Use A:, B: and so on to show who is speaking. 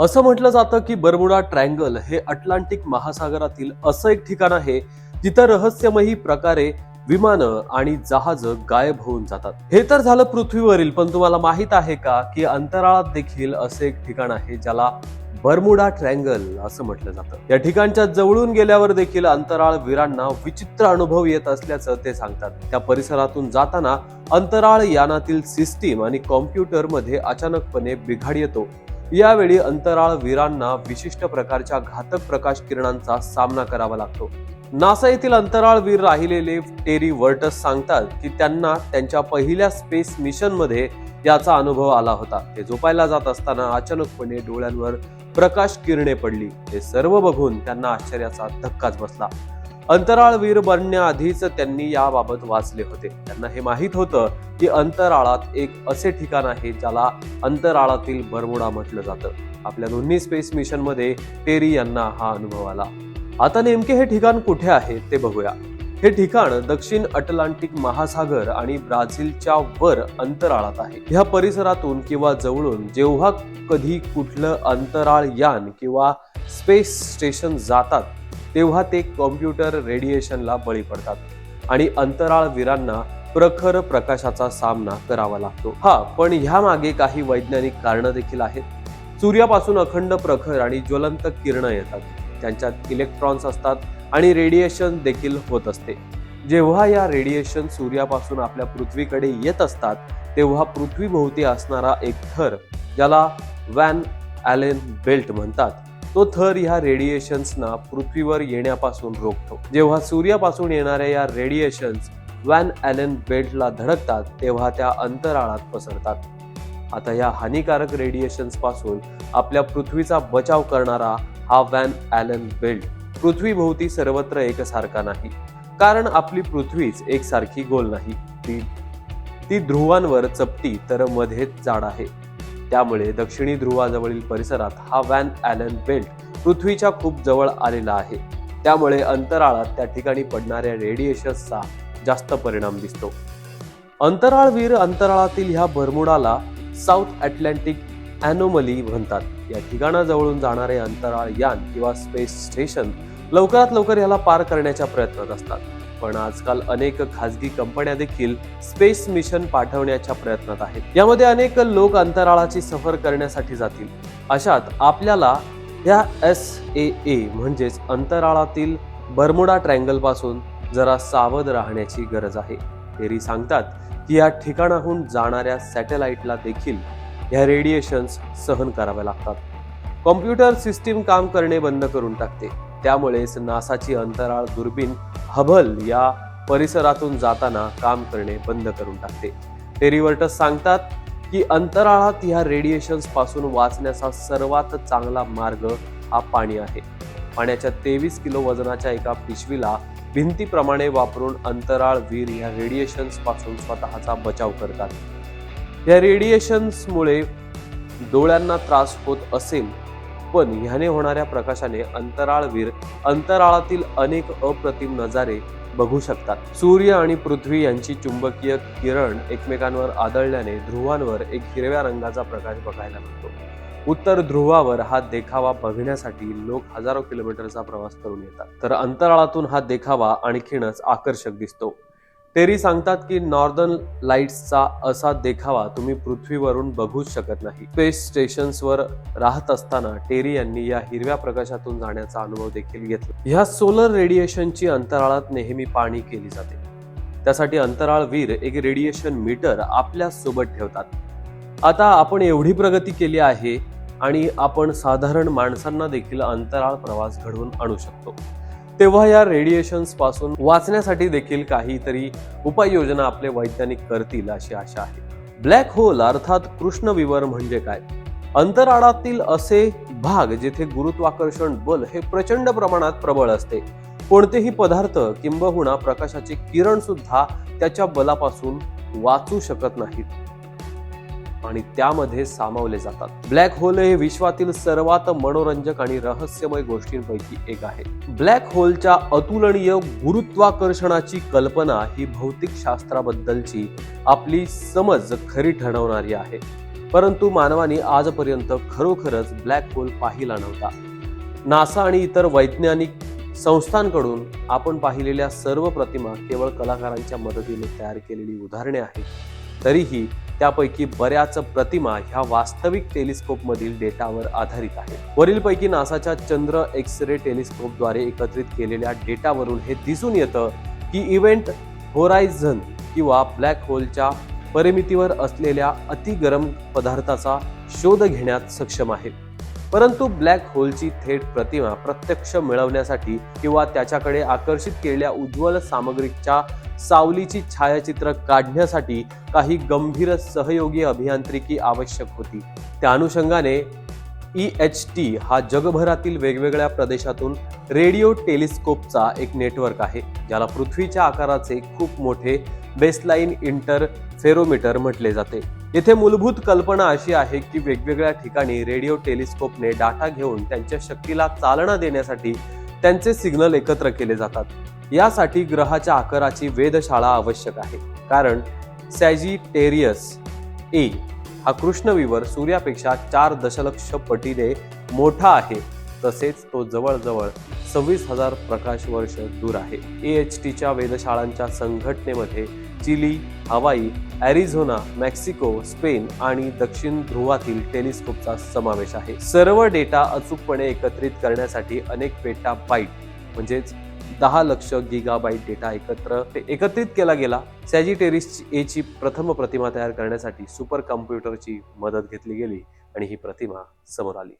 A: असं म्हटलं जातं की बर्मुडा ट्रँगल हे अटलांटिक महासागरातील असं एक ठिकाण आहे जिथं रहस्यमयी प्रकारे विमानं आणि जहाज गायब होऊन जातात. हे तर झालं पृथ्वीवरील पण तुम्हाला माहीत आहे का की अंतराळात देखील असं एक ठिकाण आहे ज्याला बर्मुडा ट्रँगल असं म्हटलं जातं. या ठिकाणच्या जवळून गेल्यावर देखील अंतराळ वीरांना विचित्र अनुभव येत असल्याचं ते सांगतात. त्या परिसरातून जाताना अंतराळ यानातील सिस्टीम आणि कॉम्प्युटरमध्ये अचानकपणे बिघाड येतो. यावेळी अंतराळ वीरांना विशिष्ट प्रकारच्या घातक प्रकाश किरणांचा सामना करावा लागतो. नासा येथील अंतराळवीर राहिलेले टेरी वर्टस सांगतात की त्यांना त्यांच्या पहिल्या स्पेस मिशनमध्ये याचा अनुभव आला होता. ते झोपायला जात असताना अचानकपणे डोळ्यांवर प्रकाश किरणे पडली. हे सर्व बघून त्यांना आश्चर्याचा धक्काच बसला. अंतराळवीर बनण्याआधीच त्यांनी याबाबत वाचले होते. त्यांना हे माहीत होतं की अंतराळात एक असे ठिकाण आहे ज्याला अंतराळातील बरमुडा म्हटलं जातं. आपल्या दोन्ही स्पेस मिशनमध्ये टेरी यांना हा अनुभव आला. आता नेमके हे ठिकाण कुठे आहे ते बघूया. हे ठिकाण दक्षिण अटलांटिक महासागर आणि ब्राझीलच्या वर अंतराळात आहे. ह्या परिसरातून किंवा जवळून जेव्हा कधी कुठलं अंतराळ यान किंवा स्पेस स्टेशन जातात तेव्हा ते कॉम्प्युटर रेडिएशनला बळी पडतात. आणि अंतराळ वीरांना प्रखर प्रकाशाचा सामना करावा लागतो. हा पण ह्या मागे काही वैज्ञानिक कारण देखील आहेत. सूर्यापासून अखंड प्रखर आणि ज्वलंत किरण येतात. त्यांच्यात इलेक्ट्रॉन्स असतात आणि रेडिएशन देखील होत असते. जेव्हा या रेडिएशन सूर्यापासून आपल्या पृथ्वीकडे येत असतात तेव्हा पृथ्वीभोवती असणारा एक थर ज्याला वॅन ॲलेन बेल्ट म्हणतात. तो थर ह्या रेडिएशन्सना पृथ्वीवर येण्यापासून रोखतो. जेव्हा सूर्यापासून येणाऱ्या या रेडिएशन्स वॅन ॲलेन बेल्टला धडकतात तेव्हा त्या अंतराळात पसरतात. आता या हानिकारक रेडिएशन्सपासून आपल्या पृथ्वीचा बचाव करणारा हा वॅन ॲलन बेल्ट पृथ्वीभोवती सर्वत्र एकसारखा नाही. कारण आपली पृथ्वीच एकसारखी गोल नाही. ती ती ध्रुवांवर चपटी तर मध्येच जाड आहे. त्यामुळे दक्षिणी ध्रुवाजवळील परिसरात हा वॅन ॲलन बेल्ट पृथ्वीच्या खूप जवळ आलेला आहे. त्यामुळे अंतराळात त्या ठिकाणी पडणाऱ्या रेडिएशन्सचा जास्त परिणाम दिसतो. अंतराळवीर अंतराळातील ह्या बर्मुडाला साऊथ अटलांटिक ॲनोमली म्हणतात. या ठिकाणाजवळून जाणारे अंतराळ यान किंवा स्पेस स्टेशन लवकरात लवकर याला पार करण्याच्या प्रयत्नात असतात. पण आजकाल अनेक खाजगी कंपन्या देखील स्पेस मिशन पाठवण्याच्या प्रयत्नात आहेत. यामध्ये अनेक लोक अंतराळाची सफर करण्यासाठी जातील. अशात आपल्याला ह्या एस ए ए म्हणजेच अंतराळातील बर्मुडा ट्रँगलपासून जरा सावध राहण्याची गरज आहे. तेरी सांगतात की या ठिकाणाहून जाणाऱ्या सॅटेलाइटला देखील ह्या रेडिएशन्स सहन कराव्या लागतात. कॉम्प्युटर सिस्टीम काम करणे बंद करून टाकते. त्यामुळेच नासाची अंतराळ दुर्बीण हबल या परिसरातून जाताना काम करणे बंद करून टाकते. टेरिवर्टस सांगतात की अंतराळात ह्या रेडिएशन्सपासून वाचण्याचा सर्वात चांगला मार्ग हा पाणी आहे. पाण्याच्या तेवीस किलो वजनाच्या एका पिशवीला भिंतीप्रमाणे वापरून अंतराळ वीर ह्या रेडिएशन्सपासून स्वतःचा बचाव करतात. या रेडिएशन्समुळे डोळ्यांना त्रास होत असेल पण ह्याने होणाऱ्या प्रकाशाने अंतराळवीर अंतराळातील अनेक अप्रतिम नजारे बघू शकतात. सूर्य आणि पृथ्वी यांची चुंबकीय किरण एकमेकांवर आदळल्याने ध्रुवांवर एक हिरव्या रंगाचा प्रकाश बघायला मिळतो. उत्तर ध्रुवावर हा देखावा बघण्यासाठी लोक हजारो किलोमीटरचा प्रवास करून येतात. तर अंतराळातून हा देखावा आणखीनच आकर्षक दिसतो. टेरी सांगतात की नॉर्दर्न लाईट्सचा असा देखावा तुम्ही पृथ्वीवरून बघूच शकत नाही. स्पेस स्टेशन्सवर राहत असताना टेरी यांनी या हिरव्या प्रकाशातून जाण्याचा अनुभव देखील घेतला. ह्या सोलर रेडिएशनची अंतराळात नेहमी पाणी केली जाते. त्यासाठी अंतराळवीर एक रेडिएशन मीटर आपल्यासोबत ठेवतात. आता आपण एवढी प्रगती केली आहे आणि आपण साधारण माणसांना देखील अंतराळ प्रवास घडवून आणू शकतो. तेव्हा या रेडिएशन्सपासून वाचण्यासाठी देखील काहीतरी उपाययोजना आपले वैज्ञानिक करतील अशी आशा आहे. ब्लॅक होल अर्थात कृष्णविवर म्हणजे काय? अंतराळातील असे भाग जेथे गुरुत्वाकर्षण बल हे प्रचंड प्रमाणात प्रबळ असते. कोणतेही पदार्थ किंबहुना प्रकाशाचे किरण सुद्धा त्याच्या बलापासून वाचू शकत नाहीत. आणि त्यामध्ये सामावले जातात. ब्लॅक होल हे विश्वातील सर्वात मनोरंजक आणि रहस्यमय गोष्टींपैकी एक आहे. ब्लॅक होलच्या अतुलनीय गुरुत्वाकर्षणाची कल्पना ही भौतिक शास्त्राबद्दलची आपली समज खरी ठरवणारी आहे. परंतु मानवाने आजपर्यंत खरोखरच ब्लॅक होल पाहिला नव्हता. नासा आणि इतर वैज्ञानिक संस्थांकडून आपण पाहिलेल्या सर्व प्रतिमा केवळ कलाकारांच्या मदतीने तयार केलेली उदाहरणे आहेत. तरीही त्यापैकी बऱ्याच प्रतिमा ह्या वास्तविक टेलिस्कोपमधील डेटावर आधारित आहेत. वरीलपैकी नासाच्या चंद्र एक्स रे टेलिस्कोपद्वारे एकत्रित केलेल्या डेटावरून हे दिसून येतं की इव्हेंट होरायझन किंवा ब्लॅक होलच्या परिमितीवर असलेल्या अतिगरम पदार्थाचा शोध घेण्यात सक्षम आहे. परंतु ब्लॅक होलची थेट प्रतिमा प्रत्यक्ष मिळवण्यासाठी किंवा त्याच्याकडे आकर्षित केलेल्या उज्ज्वल सामग्रीच्या सावलीची छायाचित्र काढण्यासाठी काही गंभीर सहयोगी अभियांत्रिकी आवश्यक होती. त्या अनुषंगाने ई एच टी हा जगभरातील वेगवेगळ्या प्रदेशातून रेडिओ टेलिस्कोपचा एक नेटवर्क आहे ज्याला पृथ्वीच्या आकाराचे खूप मोठे बेसलाईन इंटरफेरोमीटर म्हटले जाते. येथे मूलभूत कल्पना अशी आहे की वेगवेगळ्या ठिकाणी रेडिओ टेलिस्कोपने डाटा घेऊन त्यांच्या शक्तीला चालना देण्यासाठी त्यांचे सिग्नल एकत्र केले जातात. यासाठी ग्रहाच्या आकाराची वेधशाळा आवश्यक आहे. कारण सॅजिटेरियस ए हा कृष्णविवर सूर्यापेक्षा चार दशलक्ष पटीने मोठा आहे. तसेच तो जवळजवळ सव्वीस हजार प्रकाश वर्ष दूर आहे. ए एच टीच्या वेधशाळांच्या संघटनेमध्ये चिली हवाई ॲरिझोना मेक्सिको स्पेन आणि दक्षिण ध्रुवातील टेलिस्कोपचा समावेश आहे. सर्व डेटा अचूकपणे एकत्रित करण्यासाठी अनेक पेटा बाईट म्हणजेच दहा लक्ष गिगाबाईट डेटा एकत्र एकत्रित केला गेला. सॅजिटेरिस एची प्रथम प्रतिमा तयार करण्यासाठी सुपर कम्प्युटरची मदत घेतली गेली आणि ही प्रतिमा समोर आली.